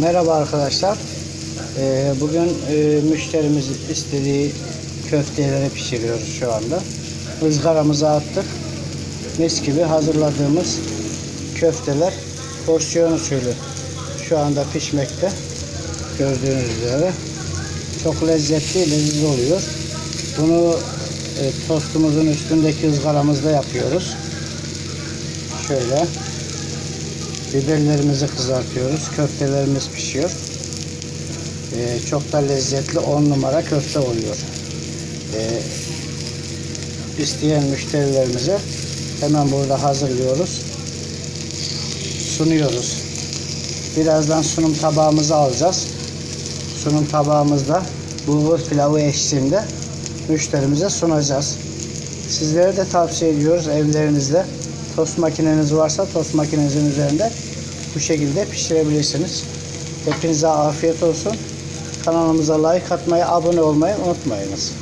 Merhaba arkadaşlar. Ee, bugün e, müşterimiz istediği köfteleri pişiriyoruz şu anda. Izgaramıza attık. Mis gibi hazırladığımız köfteler porsiyon usulü şu anda pişmekte. Gördüğünüz üzere. Çok lezzetli, leziz oluyor. Bunu e, tostumuzun üstündeki ızgaramızda yapıyoruz. Şöyle. Biberlerimizi kızartıyoruz. Köftelerimiz pişiyor. Ee, çok da lezzetli 10 numara köfte oluyor. Ee, isteyen müşterilerimize hemen burada hazırlıyoruz. Sunuyoruz. Birazdan sunum tabağımızı alacağız. Sunum tabağımızda bulgur pilavı eşliğinde müşterimize sunacağız. Sizlere de tavsiye ediyoruz evlerinizde tost makineniz varsa tost makinenizin üzerinde bu şekilde pişirebilirsiniz. Hepinize afiyet olsun. Kanalımıza like atmayı, abone olmayı unutmayınız.